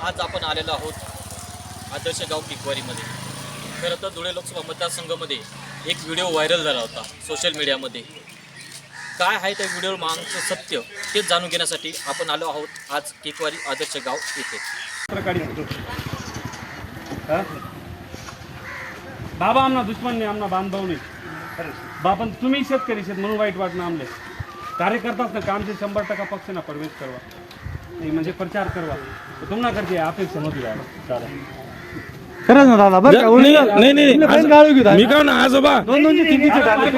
आज आपण आलेलो आहोत आदर्श गाव पिकवारीमध्ये खरं तर धुळे लोकसभा मतदारसंघामध्ये एक व्हिडिओ व्हायरल झाला होता सोशल मीडियामध्ये. काय आहे त्या व्हिडिओ मागचं सत्य तेच जाणून घेण्यासाठी आपण आलो आहोत आज किकवारी आदर्श गाव येथे प्रकारे बाबा आमना दुश्मन नाही आमना बांधभाव नाही. बाबा तुम्ही शेतकरी शेत म्हणून वाईट वाटणं आमले. कार्यकर्ताच ना कामचे शंभर टक्का पक्षांना प्रवेश करवा. म्हणजे प्रचार करवा. तुम्हाला करते अपेक्षा नव्हती दादा दादा खरंच ना दादा बरं का नाही उलट नाही नाही उलट मी काय ना आजोबा दोन दोनचे तीन तीनचे टाकले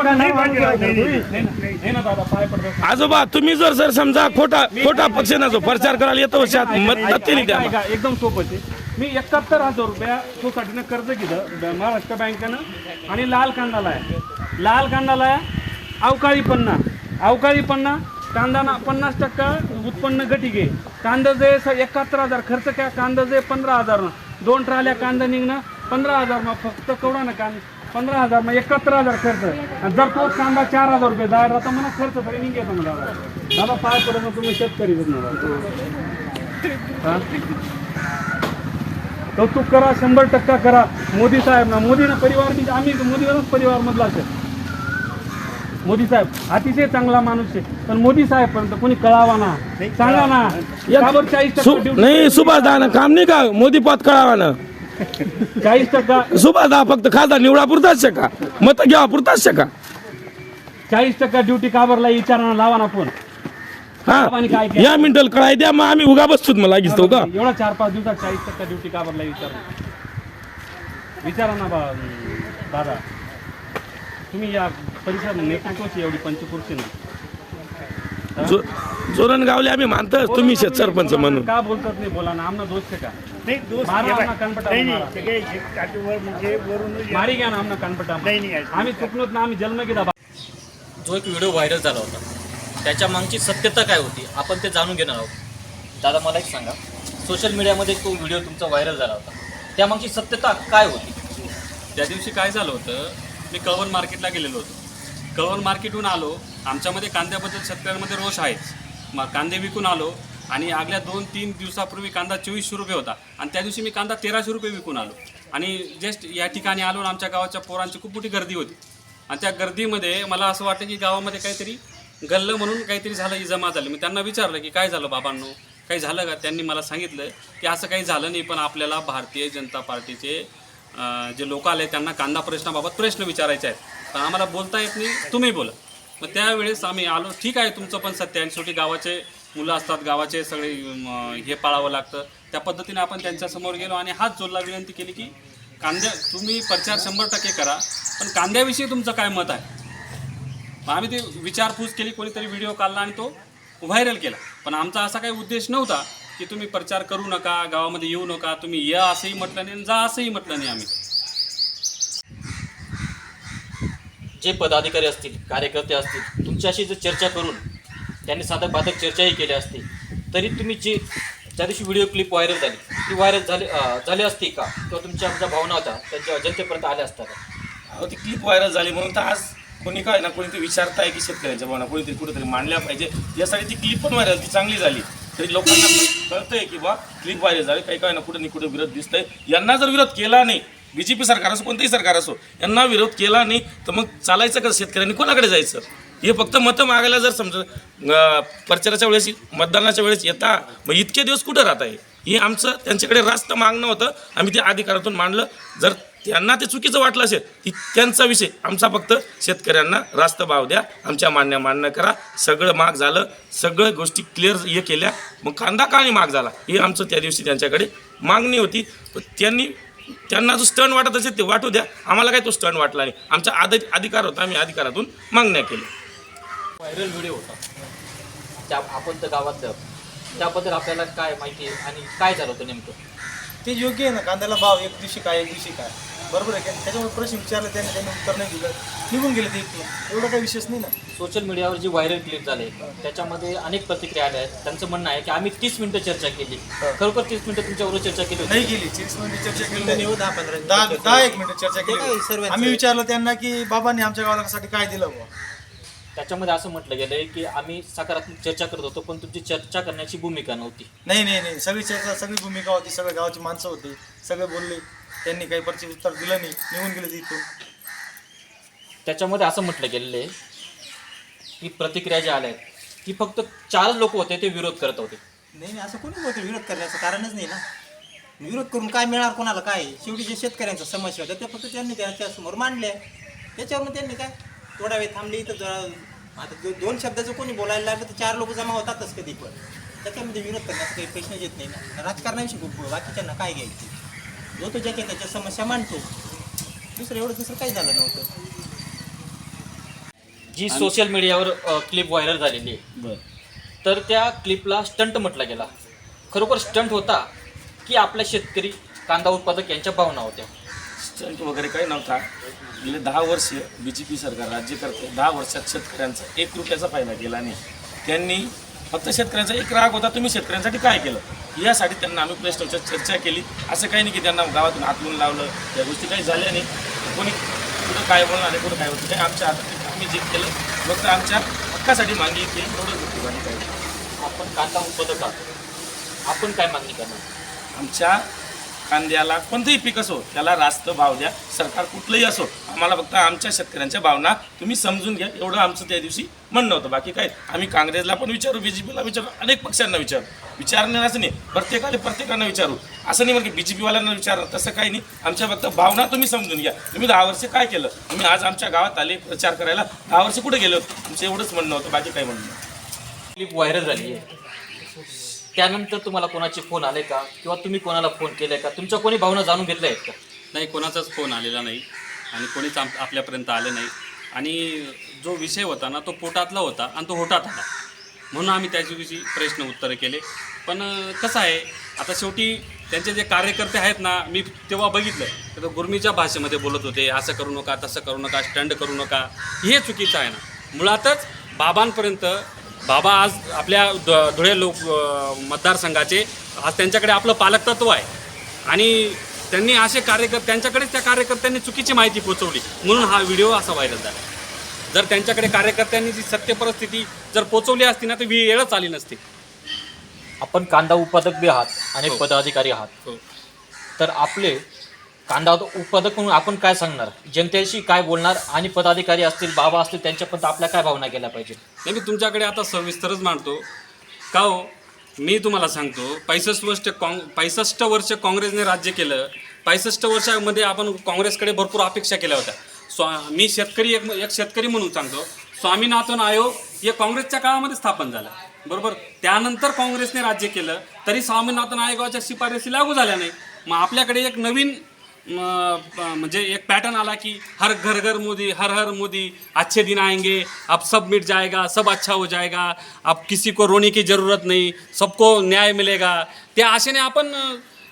ना आजोबा तुम्ही जर सर समजा खोटा खोटा पक्ष ना जो प्रचार करायला येतो वर्षात मत नक्की द्या ऐका, एकदम सोपं आहे मी एकाहत्तर हजार रुपया सोसायटीनं कर्ज घेतलं ब- महाराष्ट्र बँकेनं आणि लाल कांदाला आहे लाल कांदाला आहे अवकाळी पन्ना अवकाळी पन्ना कांदा पन्नास टक्का उत्पन्न गटी घे कांदा जे एकाहत्तर हजार खर्च काय कांदा जे पंधरा हजार दोन ट्राल्या कांदा निघणं पंधरा हजार मग फक्त कवडा ना कांदा पंधरा हजार मग एकाहत्तर हजार खर्च. आणि जर तोच कांदा चार हजार रुपये दहा तर मला खर्च तरी निघेतो मग दादा दादा पाय पडत तुम्ही शेतकरी ना कौतुक करा शंभर टक्का करा. मोदी साहेब ना मोदी ना परिवार आम्ही मोदीवरच परिवार मधला असेल. मोदी साहेब अतिशय चांगला माणूस आहे. पण मोदी साहेब पर्यंत कोणी कळावा ना? सांगा ना. बरं चाळीस सु- टक्का नाही सुभाष दहा काम नाही का? मोदी पद कळावा ना? चाळीस टक्का सुभाष दहा फक्त खासदार निवडा पुरताच का मत घ्यावा पुरताच का चाळीस टक्का ड्युटी काबरला विचारांना लावा ना फोन हा? आणि काय केलं? या मिनिटल कळाय द्या मग आम्ही उगा बसतो मला लागीच तो का? एवढा चार पाच दिवसात चाळीस टक्का ड्युटी काबरला विचारा विचारा ना बा दादा. तुम्ही या परिसर नेतृत्वाची एवढी पंचकृषी ना जो- जोरण गावले आम्ही मानतो तुम्ही शेत सरपंच म्हणून. का बोलतात नाही बोला ना आमना दोष का? नाही दोस्त मारा. कनपटा म्हणजे वरून मारी घ्या ना आमना कानपटा नाही, नाही. आम्ही चुकलोत ना आम्ही जन्म घेता जो एक व्हिडिओ व्हायरल झाला होता त्याच्या मागची सत्यता काय होती आपण ते जाणून घेणार आहोत. दादा मला एक सांगा. सोशल मीडियामध्ये तो व्हिडिओ तुमचा व्हायरल झाला होता. त्यामागची सत्यता काय होती? त्या दिवशी काय झालं होतं मी कळवण मार्केटला गेलेलो होतो. कळवण मार्केटहून आलो. आमच्यामध्ये कांद्याबद्दल शेतकऱ्यांमध्ये रोष आहेच. मग कांदे विकून आलो आणि आगल्या दोन तीन दिवसापूर्वी कांदा चोवीसशे रुपये होता आणि त्या दिवशी मी कांदा तेराशे रुपये विकून आलो. आणि जस्ट या ठिकाणी आलो आणि आमच्या गावाच्या पोरांची खूप मोठी गर्दी होती. आणि त्या गर्दीमध्ये मला असं वाटतं की गावामध्ये काहीतरी गल्लं म्हणून काहीतरी झालं ही जमा झाली. मी त्यांना विचारलं की काय झालं बाबांनो? काही झालं का? त्यांनी मला सांगितलं की असं काही झालं नाही पण आपल्याला भारतीय जनता पार्टीचे जे लोक आले त्यांना कांदा प्रश्नाबाबत प्रश्न विचारायचे आहेत. पण आम्हाला बोलता येत नाही तुम्ही बोला. मग त्यावेळेस आम्ही आलो ठीक आहे तुमचं पण सत्य आणि शेवटी गावाचे मुलं असतात गावाचे सगळे हे पाळावं लागतं. त्या पद्धतीने आपण त्यांच्यासमोर गेलो आणि हात जोडला विनंती केली की कांद्या तुम्ही प्रचार शंभर टक्के करा पण कांद्याविषयी तुमचं काय मत आहे? आम्ही ते विचारपूस केली कोणीतरी व्हिडिओ काढला आणि तो व्हायरल केला. पण आमचा असा काही उद्देश नव्हता की तुम्ही प्रचार करू नका गावामध्ये येऊ नका तुम्ही या असंही म्हटलं नाही आणि जा असंही म्हटलं नाही आम्ही. जे पदाधिकारी असतील कार्यकर्ते असतील तुमच्याशी जर चर्चा करून त्यांनी साधक बाधक चर्चाही केली असती तरी तुम्ही जी त्या दिवशी व्हिडिओ क्लिप व्हायरल झाली. ती व्हायरल झाली झाली असती का? किंवा तुमच्या ज्या भावना होत्या त्यांच्या जनतेपर्यंत आल्या असत्या का? अहो ती क्लिप व्हायरल झाली म्हणून तर आज कोणी काय ना कोणीतरी विचारताय की शेतकऱ्यांच्या भावना कोणीतरी कुठेतरी मांडल्या पाहिजे. यासाठी ती क्लिप पण व्हायरल ती चांगली झाली. तरी लोकांना कळतंय की बा क्लिप व्हायरल झाली काही काय ना कुठे नाही कुठे विरोध दिसतंय. यांना जर विरोध केला नाही बी जे पी सरकार असो कोणतंही सरकार असो यांना विरोध केला नाही तर मग चालायचं कसं? शेतकऱ्यांनी कोणाकडे जायचं? हे फक्त मतं मागायला जर समजा प्रचाराच्या वेळेस मतदानाच्या वेळेस येता मग इतके दिवस कुठं राहत आहे हे आमचं त्यांच्याकडे रास्त मागणं होतं. आम्ही ते अधिकारातून मांडलं. जर त्यांना ते चुकीचं वाटलं असेल ती त्यांचा विषय. आमचा फक्त शेतकऱ्यांना रास्त भाव द्या आमच्या मान्य मान्य करा. सगळं महाग झालं सगळ्या गोष्टी क्लिअर हे केल्या. मग कांदा का नाही महाग झाला? हे आमचं त्या दिवशी त्यांच्याकडे मागणी होती. पण त्यांनी त्यांना जो स्टन वाटत असेल ते वाटू द्या. आम्हाला काही तो स्टन वाटला नाही. आमचा आद अधिकार होता. आम्ही अधिकारातून मागण्या केल्या. व्हायरल व्हिडिओ होता. त्या आपण तर गावातलं त्याबद्दल आपल्याला काय माहिती आहे? आणि काय झालं होतं नेमकं? ते योग्य आहे ना कांद्याला भाव एक दिवशी काय एक दिवशी काय? बरोबर आहे. का त्याच्यामुळे प्रश्न विचारले त्यांनी त्यांनी उत्तर नाही दिलं. निघून गेले ते इथून. एवढा काही विशेष नाही ना. सोशल मीडियावर जी व्हायरल क्लिप झाले त्याच्यामध्ये अनेक प्रतिक्रिया आल्या. आहेत त्यांचं म्हणणं आहे की आम्ही तीस मिनिटं चर्चा केली. खरोखर तीस मिनिटं तुमच्याबरोबर चर्चा केली नाही केली. तीस मिनिट चर्चा केली नाही. दहा दहा एक मिनिट चर्चा केली आम्ही विचारलं त्यांना की बाबांनी आमच्या गावाला साठी काय दिलं बुवा? त्याच्यामध्ये असं म्हटलं गेलं आहे की आम्ही सकारात्मक चर्चा करत होतो पण तुमची चर्चा करण्याची भूमिका नव्हती. नाही नाही नाही. सगळी चर्चा सगळी भूमिका होती. सगळ्या गावाची माणसं होती. सगळे बोलले. त्यांनी काही परचे उत्तर दिलं नाही निघून गेले ते इथून. त्याच्यामध्ये असं म्हटलं गेलेलं आहे की प्रतिक्रिया ज्या आल्या आहेत की फक्त चार लोक होते ते विरोध करत होते. नाही नाही असं कोणी होतं विरोध करण्याचं कारणच नाही ना. विरोध करून काय मिळणार कोणाला काय? शेवटी जे शेतकऱ्यांच्या समस्या होत्या त्या फक्त त्यांनी त्याच्यासमोर मांडल्या. त्याच्यावर मग त्यांनी काय? थोडा वेळ थांबली तर जरा आता दो- दोन शब्दाचं कोणी बोलायला लागलं तर चार लोक जमा होतातच कधी पण. त्याच्यामध्ये विरोध करण्याचा काही प्रश्नच येत नाही ना. राजकारणाविषयी खूप बाकीच्यांना काय घ्यायचं? जो तो ज्याच्या त्याच्या समस्या मांडतो. दुसरं एवढं दुसरं काही झालं नव्हतं. जी सोशल मीडियावर क्लिप व्हायरल झालेली आहे. तर त्या क्लिपला स्टंट म्हटला गेला. खरोखर स्टंट होता की आपल्या शेतकरी कांदा उत्पादक यांच्या भावना होत्या? स्टंट वगैरे काही नव्हता. गेले दहा वर्ष बी जे पी सरकार राज्य करते. दहा वर्षात शेतकऱ्यांचा एक रुपयाचा फायदा केला नाही. त्यांनी फक्त शेतकऱ्यांचा एक राग होता तुम्ही शेतकऱ्यांसाठी काय केलं? यासाठी त्यांना आम्ही प्रश्नांच्या चर्चा केली. असं काही नाही की त्यांना गावातून हातवून लावलं या गोष्टी काही झाल्या नाही. कोणी कुठं काय बोलणार आहे कुठं काय होतं काही आमच्या हातात आम्ही जे केलं फक्त आमच्या हक्कासाठी मागणी केली बाकी काही नाही. आपण कांदा उत्पादक आहोत. आपण काय मागणी करणार? आमच्या कांद्याला कोणतंही पीक असो त्याला रास्त भाव द्या. सरकार कुठलंही असो आम्हाला फक्त आमच्या शेतकऱ्यांच्या भावना तुम्ही समजून घ्या. एवढं आमचं त्या दिवशी म्हणणं होतं. बाकी काय आम्ही काँग्रेसला पण विचारू बी जे पीला विचारू अनेक पक्षांना विचारू. असं नाही. प्रत्येकाला प्रत्येकांना विचारू. असं नाही म्हणजे बी जे पीवाल्यांना विचार तसं काही नाही. आमच्या फक्त भावना तुम्ही समजून घ्या. तुम्ही दहा वर्ष काय केलं? तुम्ही आज आमच्या गावात आले प्रचार करायला दहा वर्ष कुठे गेलो तुमचं एवढंच म्हणणं होतं. बाकी काय म्हणणं? क्लिप व्हायरल झाली आहे. त्यानंतर तुम्हाला कोणाचे फोन आले का? किंवा तुम्ही कोणाला फोन केले का? तुमच्या कोणी भावना जाणून घेतल्या आहेत का? नाही कोणाचाच फोन आलेला नाही आणि कोणीच आम आपल्यापर्यंत आलं नाही. आणि जो विषय होता ना तो पोटातला होता आणि तो होटात आला. म्हणून आम्ही त्याच्याविषयी प्रश्न उत्तरं केले. पण कसं आहे आता शेवटी त्यांचे जे कार्यकर्ते आहेत ना मी तेव्हा बघितलं तर गुरमीच्या भाषेमध्ये बोलत होते असं करू नका तसं करू नका स्टंड करू नका. हे चुकीचं आहे ना. मुळातच बाबांपर्यंत बाबा आज आपल्या ध- धुळे लोक अं, मतदारसंघाचे आज त्यांच्याकडे आपलं पालकतत्व आहे. आणि त्यांनी असे कार्यकर्ते त्यांच्याकडेच त्या कार्यकर्त्यांनी चुकीची माहिती पोहोचवली म्हणून हा व्हिडिओ असा व्हायरल झाला. जर त्यांच्याकडे कार्यकर्त्यांनी जी सत्य परिस्थिती जर पोहोचवली असती ना तर वेळच आली नसती. आपण कांदा उत्पादक बी आहात आणि हो. पदाधिकारी आहात. हो. तर आपले कांदा उत्पादक म्हणून आपण काय सांगणार? जनतेशी काय बोलणार आणि पदाधिकारी असतील बाबा असतील त्यांच्यापर्यंत आपल्या काय भावना गेल्या पाहिजे? नाही मी तुमच्याकडे आता सविस्तरच मांडतो. का हो? मी तुम्हाला सांगतो पैसष्ट वर्ष काँग पैसष्ट वर्ष काँग्रेसने राज्य केलं. पैसष्ट वर्षामध्ये आपण काँग्रेसकडे भरपूर अपेक्षा केल्या होत्या. स्वा मी शेतकरी एक एक शेतकरी म्हणून सांगतो स्वामीनाथन आयोग हे काँग्रेसच्या काळामध्ये स्थापन झालं. बरोबर? त्यानंतर काँग्रेसने राज्य केलं. तरी स्वामीनाथन आयोगाच्या शिफारसी लागू झाल्या नाही. मग आपल्याकडे एक नवीन म्हणजे एक पॅटर्न आला की हर घर घर मोदी हर हर मोदी अच्छे दिन आएंगे अब सब मिट जाएगा सब अच्छा हो जाएगा अब किसी को रोने की ज़रूरत नहीं सबको न्याय मिलेगा। त्या आशेने आपण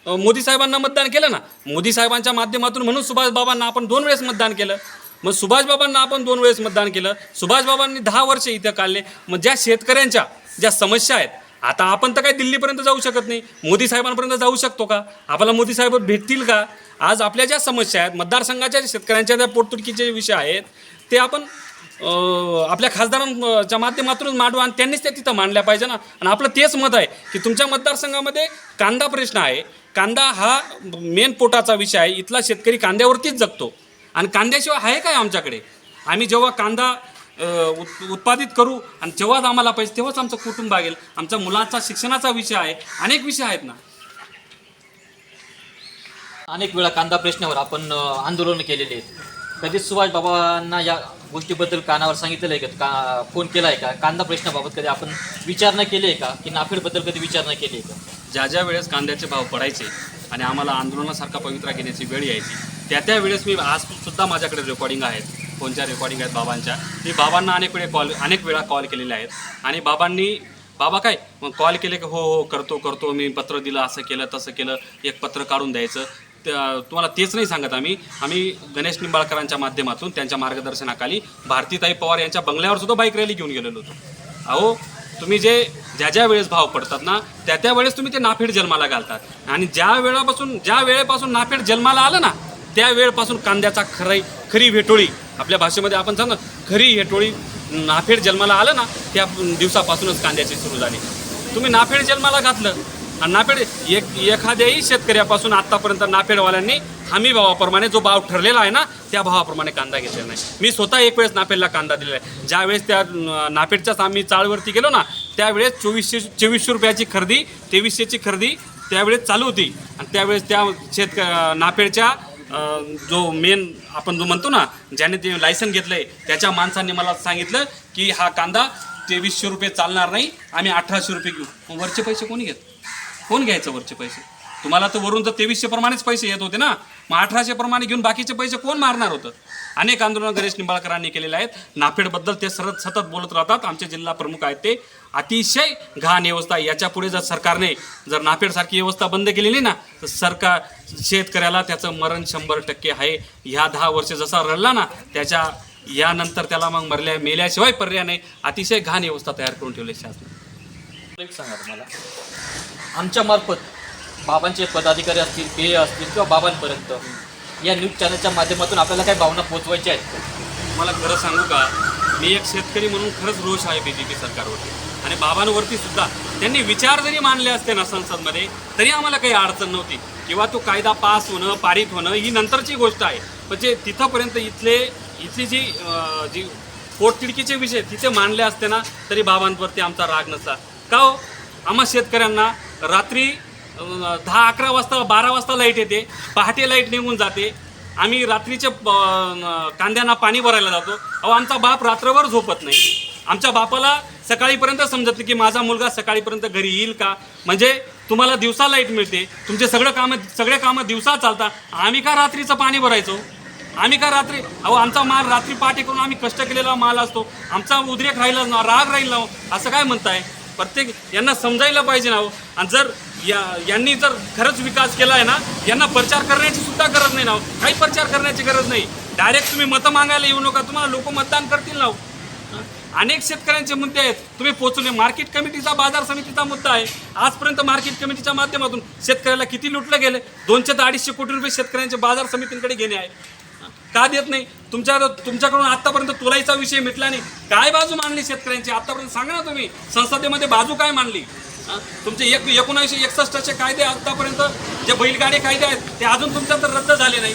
मोदी साहेबांना मतदान केलं ना? मोदी साहेबांच्या माध्यमातून म्हणून सुभाष बाबांना आपण दोन वेळेस मतदान केलं. मग सुभाष बाबांना आपण दोन वेळेस मतदान केलं. सुभाष बाबांनी दहा वर्ष इथं काढले. मग ज्या शेतकऱ्यांच्या ज्या समस्या आहेत आता आपण तर काय दिल्लीपर्यंत जाऊ शकत नाही. मोदी साहेबांपर्यंत जाऊ शकतो का? आपल्याला मोदी साहेब भेटतील का? आज आपल्या ज्या समस्या आहेत मतदारसंघाच्या शेतकऱ्यांच्या ज्या पोटतुटकीचे विषय आहेत ते आपण आपल्या खासदारांच्या माध्यमातून मांडू आणि त्यांनीच त्या तिथं मांडल्या पाहिजे ना. आणि आपलं तेच मत आहे की तुमच्या मतदारसंघामध्ये कांदा प्रश्न आहे. कांदा हा मेन पोटाचा विषय आहे. इथला शेतकरी कांद्यावरतीच जगतो. आणि कांद्याशिवाय आहे काय आमच्याकडे? आम्ही जेव्हा कांदा उत उत्पादित करू आणि जेव्हाच आम्हाला पाहिजे तेव्हाच आमचं कुटुंब भागेल आमच्या मुलांचा शिक्षणाचा विषय आहे. अनेक विषय आहेत ना. अनेक वेळा कांदा प्रश्नावर आपण आंदोलन केलेले आहेत. कधी सुभाष बाबांना या गोष्टीबद्दल कानावर सांगितलेलं आहे का? का फोन केला आहे का? कांदा प्रश्नाबाबत कधी आपण विचारणा केली आहे का? की नाफेडबद्दल कधी विचारणा केली आहे का? ज्या ज्या वेळेस कांद्याचे भाव पडायचे आणि आम्हाला आंदोलनासारखा पवित्रा घेण्याची वेळ यायची त्या त्या वेळेस मी आज सुद्धा माझ्याकडे रेकॉर्डिंग आहेत. फोनच्या रेकॉर्डिंग आहेत बाबांच्या. मी बाबांना अनेक वेळे कॉल अनेक वेळा कॉल केलेले आहेत. आणि बाबांनी बाबा काय? मग कॉल केले की हो हो करतो करतो मी पत्र दिलं असं केलं तसं केलं एक पत्र काढून द्यायचं. तुम्हाला तेच नाही सांगत आम्ही. आम्ही गणेश निंबाळकरांच्या माध्यमातून त्यांच्या मार्गदर्शनाखाली भारतीताई पवार यांच्या बंगल्यावर सुद्धा बाईक रॅली घेऊन गेलेलो होतो. अहो तुम्ही जे ज्या ज्या वेळेस भाव पडतात ना त्या त्या वेळेस तुम्ही ते नाफेड जन्माला घालतात. आणि ज्या वेळापासून ज्या वेळेपासून नाफेड जन्माला आलं ना त्या वेळपासून कांद्याचा खराई खरी भेटोळी. आपल्या भाषेमध्ये आपण सांग ना खरी हेटोळी नाफेड जन्माला आलं ना त्या दिवसापासूनच कांद्याची सुरू झाली. तुम्ही नाफेड जन्माला घातलं. आणि नाफेड एक एखाद्याही शेतकऱ्यापासून आत्तापर्यंत नाफेडवाल्यांनी हमी भावाप्रमाणे जो भाव ठरलेला आहे ना त्या भावाप्रमाणे कांदा घेतलेला नाही. मी स्वतः एक वेळेस नाफेडला कांदा दिलेला आहे. ज्यावेळेस त्या नाफेडच्याच आम्ही चाळवरती गेलो ना त्यावेळेस चोवीसशे चोवीसशे रुपयाची खरेदी तेवीसशेची खरेदी त्यावेळेस चालू होती. आणि त्यावेळेस त्या शेतक नाफेडच्या जो मेन आपण जो म्हणतो ना ज्याने ते लायसन घेतलंय त्याच्या माणसाने मला सांगितलं की हा कांदा तेवीसशे रुपये चालणार नाही आम्ही अठराशे रुपये घेऊ. वरचे पैसे कोणी घेत? कोण घ्यायचं वरचे पैसे? तुम्हाला तर वरून तर तेवीसशे प्रमाणेच पैसे येत होते ना. मग अठराशे प्रमाणे घेऊन बाकीचे पैसे कोण मारणार होतं? अनेक आंदोलन गणेश निंबाळकरांनी केलेले आहेत. नाफेडबद्दल ते सरत सतत बोलत राहतात. आमचे जिल्हा प्रमुख आहेत ते. अतिशय घाण व्यवस्था याच्यापुढे जर सरकारने जर नाफेडसारखी व्यवस्था बंद केलेली ना तर सरकार शेतकऱ्याला त्याचं मरण शंभर टक्के आहे. ह्या दहा वर्ष जसा रडला ना त्याच्या यानंतर त्याला मग मरल्या मेल्याशिवाय पर्याय नाही. अतिशय घाण व्यवस्था तयार करून ठेवली शासन एक सांगा तुम्हाला. आमच्या मार्फत बाबांचे पदाधिकारी असतील पेय असतील किंवा बाबांपर्यंत या न्यूज चॅनलच्या माध्यमातून आपल्याला काही भावना पोचवायच्या आहेत? मला खरं सांगू का? मी एक शेतकरी म्हणून खरंच रोष आहे बी जे पी सरकारवरती. आणि बाबांवरती सुद्धा. त्यांनी विचार जरी मांडले असते ना संसदमध्ये तरी आम्हाला काही अडचण नव्हती. किंवा तो कायदा पास होणं पारित होणं ही नंतरची गोष्ट आहे. म्हणजे तिथंपर्यंत इथले इथली जी जी पोटतिडकीचे विषय तिथे मानले असते ना तरी बाबांवरती आमचा राग नसता का हो? आम्हा शेतकऱ्यांना रात्री दहा अकरा वाजता बारा वाजता लाइट येते. पहाटे लाइट निघून जाते. आम्ही रात्रीचे कांद्यांना पाणी भरायला जातो. अहो आमचा बाप रात्रभर झोपत नाही. आमच्या बापाला सकाळीपर्यंत समजत नाही की माझा मुलगा सकाळीपर्यंत घरी येईल का? म्हणजे तुम्हाला दिवसा लाइट मिळते. तुमचे सगळं कामं सगळे कामं दिवसा चालतात. आम्ही का रात्रीचं पाणी भरायचो? आम्ही का रात्री अहो आमचा माल रात्री पहाटे करून आम्ही कष्ट केलेला माल असतो. आमचा उद्रेक राहिला ना राग राहील ना असं काय म्हणताय? प्रत्येक यांना समजायला पाहिजे ना हो आणि जर या यांनी जर खरंच विकास केला आहे ना यांना प्रचार करण्याची सुद्धा गरज नाही ना हो. काही प्रचार करण्याची गरज नाही. डायरेक्ट तुम्ही मतं मागायला येऊ नका तुम्हाला लोक मतदान करतील ना हो. अनेक शेतकऱ्यांचे मुद्दे आहेत. तुम्ही पोचवले मार्केट कमिटीचा बाजार समितीचा मुद्दा आहे. आजपर्यंत मार्केट कमिटीच्या माध्यमातून शेतकऱ्याला किती लुटलं गेलं? दोनशे ते अडीचशे कोटी रुपये शेतकऱ्यांचे बाजार समितींकडे घेणे आहे. का देत नाही? तुमच्या तुमच्याकडून आतापर्यंत तुलाईचा विषय मिटला नाही. काय बाजू मांडली शेतकऱ्यांची? आतापर्यंत सांगा ना तुम्ही. संसदेमध्ये बाजू काय मांडली? तुमचे एक एकोणीसशे एकसष्टचे कायदे आतापर्यंत जे बैलगाडी कायदे आहेत ते अजून तुमच्या तर रद्द झाले नाही.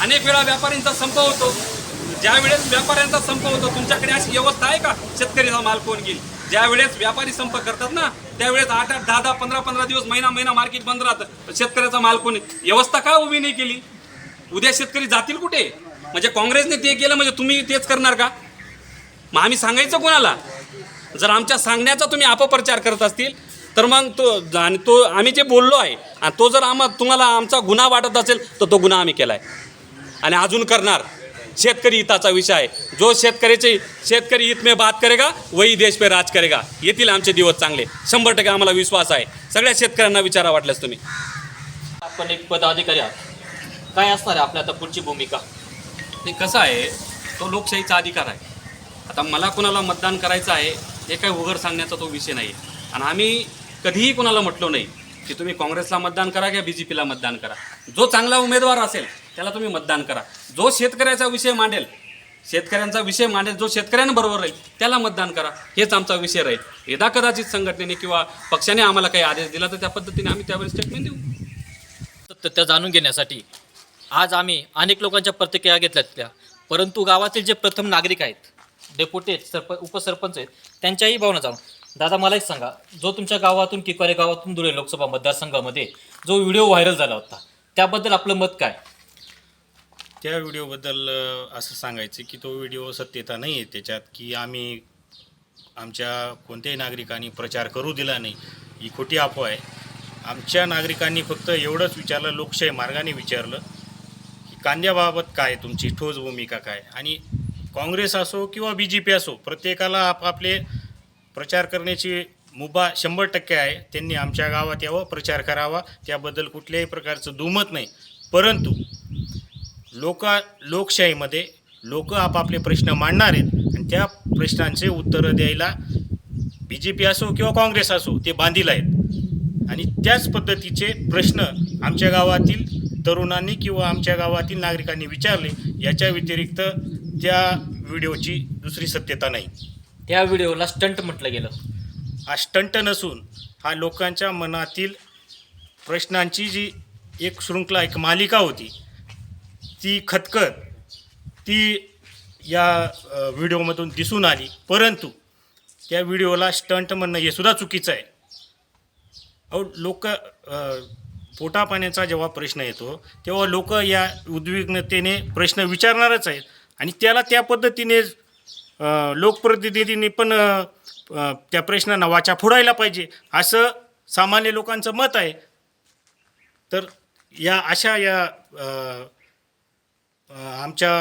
अनेक वेळा व्यापाऱ्यांचा संप होतो. ज्यावेळेस व्यापाऱ्यांचा संप होतो तुमच्याकडे अशी व्यवस्था आहे का? शेतकरीचा माल कोण घेईल? ज्यावेळेस व्यापारी संप करतात ना त्यावेळेस आठ आठ दहा दहा पंधरा पंधरा दिवस महिना महिना मार्केट बंद राहतं. शेतकऱ्याचा माल कोण व्यवस्था का उभी नाही केली? उद्या शेतकरी जातील कुठे? म्हणजे काँग्रेसने ते केलं म्हणजे तुम्ही तेच करणार का? मग आम्ही सांगायचं कोणाला? जर आमच्या सांगण्याचा तुम्ही अपप्रचार करत असतील तर मग तो आणि तो आम्ही जे बोललो आहे आणि तो जर आम्हा तुम्हाला आमचा गुन्हा वाटत असेल तर तो गुन्हा आम्ही केला आहे आणि अजून करणार. शेतकरी हिताचा विषय आहे. जो शेतकऱ्याचे शेतकरी हित में बात करेगा वही देश पे राज करेगा. येतील आमचे दिवस चांगले. शंभर टक्के आम्हाला विश्वास आहे. सगळ्या शेतकऱ्यांना विचारा वाटल्यास तुम्ही. आपण एक पदाधिकारी आहात. काय असणार आहे आपल्या आता पुढची भूमिका? ते कसं आहे तो लोकशाहीचा अधिकार आहे. आता मला कोणाला मतदान करायचं आहे हे काही उघड सांगण्याचा तो विषय नाही आणि आम्ही कधीही कोणाला म्हटलो नाही की तुम्ही काँग्रेसला मतदान करा किंवा बी जे पीला मतदान करा. जो चांगला उमेदवार असेल त्याला तुम्ही मतदान करा. जो शेतकऱ्याचा विषय मांडेल शेतकऱ्यांचा विषय मांडेल जो शेतकऱ्यांबरोबर राहील त्याला मतदान करा. हेच आमचा विषय राहील. यदा कदाचित संघटनेने किंवा पक्षाने आम्हाला काही आदेश दिला तर त्या पद्धतीने आम्ही त्यावेळेस स्टेटमेंट देऊ. सत्य जाणून घेण्यासाठी आज आम्ही अनेक लोकांच्या प्रतिक्रिया घेतल्या त्या. परंतु गावातील जे प्रथम नागरिक आहेत डेप्युटी सरप उपसरपंच आहेत त्यांच्याही भावना जाणून दादा मला एक सांगा. जो तुमच्या गावातून किकवारे गावातून धुळे लोकसभा मतदारसंघामध्ये जो व्हिडिओ व्हायरल झाला होता त्याबद्दल आपलं मत काय? त्या व्हिडिओबद्दल अ, असं सांगायचं की तो व्हिडिओ सत्यता नाही आहे त्याच्यात की आम्ही आमच्या कोणत्याही नागरिकांनी प्रचार करू दिला नाही. ही खोटी अफवा आहे. आमच्या नागरिकांनी फक्त एवढंच विचारलं लोकशाही मार्गाने विचारलं की कांद्याबाबत काय तुमची ठोस भूमिका काय? आणि काँग्रेस असो किंवा बी जे पी असो प्रत्येकाला आपापले प्रचार करण्याची मुभा शंभर टक्के आहे. त्यांनी आमच्या गावात यावं प्रचार करावा. त्याबद्दल कुठल्याही प्रकारचं दुमत नाही. परंतु लोक लोकशाहीमध्ये लोक आपापले प्रश्न मांडणार आहेत आणि त्या प्रश्नांचे उत्तरं द्यायला बी जे पी असो किंवा काँग्रेस असो ते बांधील आहेत. आणि त्याच पद्धतीचे प्रश्न आमच्या गावातील तरुणांनी किंवा आमच्या गावातील नागरिकांनी विचारले याच्या व्यतिरिक्त त्या व्हिडिओची दुसरी सत्यता नाही. त्या व्हिडिओला स्टंट म्हटलं गेलं. हा स्टंट नसून हा लोकांच्या मनातील प्रश्नांची जी एक शृंखला एक मालिका होती ती खतखत ती या व्हिडिओमधून दिसून आली. परंतु त्या व्हिडिओला स्टंट म्हणणं हे सुद्धा चुकीचं आहे. अहो लोक पोटापाण्याचा जेव्हा प्रश्न येतो तेव्हा लोक या उद्विग्नतेने प्रश्न विचारणारच आहेत आणि त्याला त्या पद्धतीने लोकप्रतिनिधींनी पण त्या प्रश्नांना वाचा फोडायला पाहिजे असं सामान्य लोकांचं मत आहे. तर या अशा या आमच्या